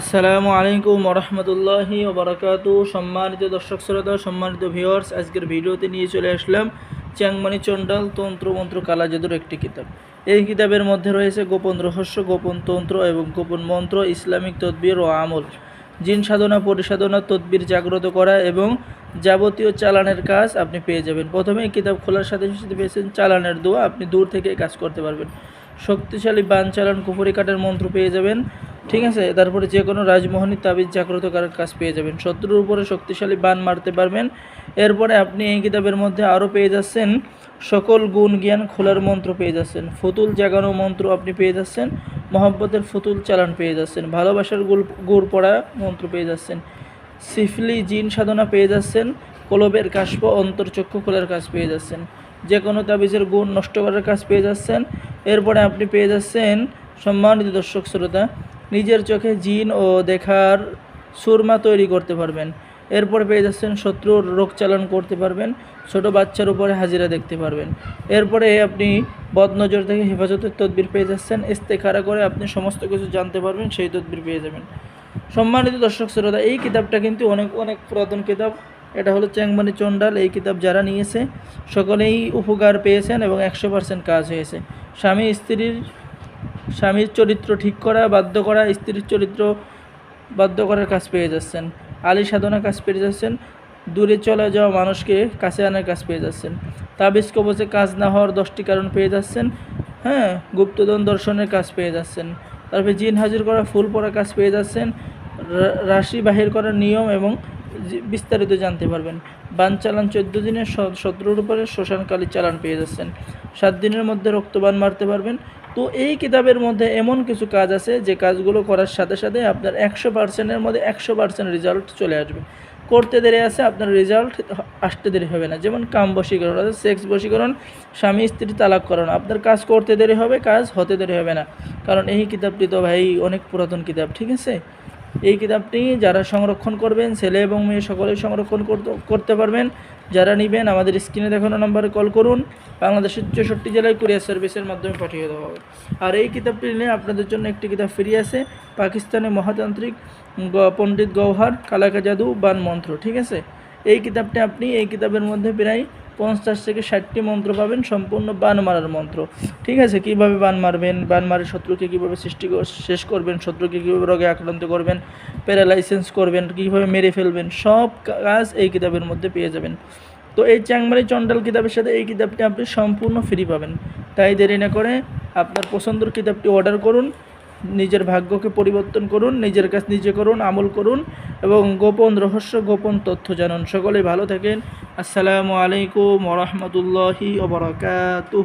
আসসালামু আলাইকুম রহমতুল্লাহি ওবরাকাতু। সম্মানিত দর্শক শ্রোতা, সম্মানিত ভিউয়ার্স আজকের ভিডিওতে নিয়ে চলে আসলাম চ্যাংমানি চণ্ডাল তন্ত্র মন্ত্র কালা জাদুর একটি কিতাব। এই কিতাবের মধ্যে রয়েছে গোপন রহস্য, গোপন তন্ত্র এবং গোপন মন্ত্র, ইসলামিক তদবির ও আমল। জিন সাধনা, পরিসাধনা, তদবির জাগ্রত করা এবং যাবতীয় চালানের কাজ আপনি পেয়ে যাবেন। প্রথমে কিতাব খোলার সাথে সাথে পেয়েছেন, চালানের দোয়া, আপনি দূর থেকে কাজ করতে পারবেন। শক্তিশালী বান চালান কুপুরি কাটার মন্ত্র পেয়ে যাবেন। ঠিক আছে, তারপরে যে কোনো রাজমোহনী তাবিজ জাগ্রত করার কাজ পেয়ে যাবেন। শত্রুর উপরে শক্তিশালী বান মারতে পারবেন। এরপরে আপনি এই কিতাবের মধ্যে আরও পেয়ে যাচ্ছেন, সকল গুণ জ্ঞান খোলার মন্ত্র পেয়ে যাচ্ছেন। ফুতুল জাগানো মন্ত্র আপনি পেয়ে যাচ্ছেন, মহব্বতের ফুতুল চালান পেয়ে যাচ্ছেন, ভালোবাসার গুল, গুড় পড়া মন্ত্র পেয়ে যাচ্ছেন, সিফলি জিন সাধনা পেয়ে যাচ্ছেন, কলবের কাশপ অন্তর্চক্ষু খোলার কাজ পেয়ে যাচ্ছেন, যে কোনো তাবিজের গুণ নষ্ট করার কাজ পেয়ে যাচ্ছেন। এরপরে আপনি পেয়ে যাচ্ছেন সম্মানিত দর্শক, শ্রোতা নিজের চোখে জিন ও দেখার সুরমা তৈরি করতে পারবেন। এরপর পেয়ে যাচ্ছেন শত্রুর রোগ চালান করতে পারবেন, ছোট বাচ্চার উপরে হাজিরা দেখতে পারবেন। এরপরে আপনি বদনজর থেকে হেফাজতের তদবির পেয়ে যাচ্ছেন, ইস্তেখারা করে আপনি সমস্ত কিছু জানতে পারবেন, সেই তদবির পেয়ে যাবেন। সম্মানিত দর্শক শ্রোতা, এই কিতাবটা কিন্তু অনেক অনেক পুরাতন কিতাব। এটা হলো চ্যাংমানি চণ্ডাল, এই কিতাব যারা নিয়েছে, সকলেই উপকার পেয়েছেন এবং একশো পার্সেন্ট কাজ হয়েছে। স্বামী স্ত্রীর স্বামীর চরিত্র ঠিক করা, বাধ্য করা, স্ত্রীর চরিত্র বাধ্য করার কাজ পেয়ে যাচ্ছেন। আলী সাধনা কাজ পেয়ে যাচ্ছেন। দূরে চলে যাওয়া মানুষকে কাছে আনার কাজ পেয়ে যাচ্ছেন। তাবিজ কবচে কাজ না হওয়ার দশটি কারণ পেয়ে যাচ্ছেন। হ্যাঁ গুপ্তধন দর্শনের কাজ পেয়ে যাচ্ছেন। তারপরে জিন হাজির করা, ফুল পড়ার কাজ পেয়ে যাচ্ছেন। রাশি বাহির করার নিয়ম এবং বিস্তারিত জানতে পারবেন। বান চালান চোদ্দ দিনের শত্রুর উপরে শ্মশানকালী চালান পেয়ে যাচ্ছেন। সাত দিনের মধ্যে রক্তবান মারতে পারবেন। তো এই কিতাবের মধ্যে এমন কিছু কাজ আছে, যে কাজগুলো করার সাথে সাথে আপনার একশো পার্সেন্টের মধ্যে একশো পার্সেন্ট রেজাল্ট চলে আসবে। করতে দেরি আছে, আপনার রেজাল্ট আসতে দেরি হবে না। যেমন কাম বশীকরণ, অর্থাৎ সেক্স বশীকরণ, স্বামী স্ত্রী তালাক করানো। আপনার কাজ করতে দেরি হবে, কাজ হতে দেরি হবে না। কারণ এই কিতাবটি তো ভাই অনেক পুরাতন কিতাব, ঠিক আছে? এই কিতাবটি যারা সংরক্ষণ করবেন, ছেলে এবং মেয়ে সকলেই সংরক্ষণ করতে- পারবেন। যারা নেবেন, আমাদের স্ক্রিনে দেখানো নম্বরে কল করুন। বাংলাদেশের চৌষট্টি জেলায় কুরিয়ার সার্ভিসের মাধ্যমে পাঠিয়ে দেওয়া হবে। আর এই কিতাবটি নিয়ে আপনাদের জন্য একটি কিতাব ফ্রি আছে। পাকিস্তানের মহাতান্ত্রিক পণ্ডিত গৌহার কালাকা জাদু বান মন্ত্র, ঠিক আছে? এই কিতাবটি আপনি, এই কিতাবের মধ্যে প্রায় পঞ্চাশ থেকে ষাটটি মন্ত্র পাবেন, সম্পূর্ণ বান মারার মন্ত্র। ঠিক আছে? কীভাবে বান মারবেন? বান মারে শত্রুকে কীভাবে সৃষ্টি শেষ করবেন? শত্রুকে কীভাবে রোগে আক্রান্ত করবেন? প্যারালাইসেন্স করবেন? কীভাবে মেরে ফেলবেন? সব কাজ এই কিতাবের মধ্যে পেয়ে যাবেন। তো এই চ্যাংমারি চন্ডাল কিতাবের সাথে এই কিতাবটি আপনি সম্পূর্ণ ফ্রি পাবেন। তাই দেরি না করে আপনার পছন্দের কিতাবটি অর্ডার করুন। নিজের ভাগ্যকে পরিবর্তন করুন, নিজের কাজ নিজে করুন, আমল করুন এবং গোপন রহস্য, গোপন তথ্য জানুন। সকলে ভালো থাকেন। আসসালামু আলাইকুম রহমতুল্লাহি ওবরাকাতুহ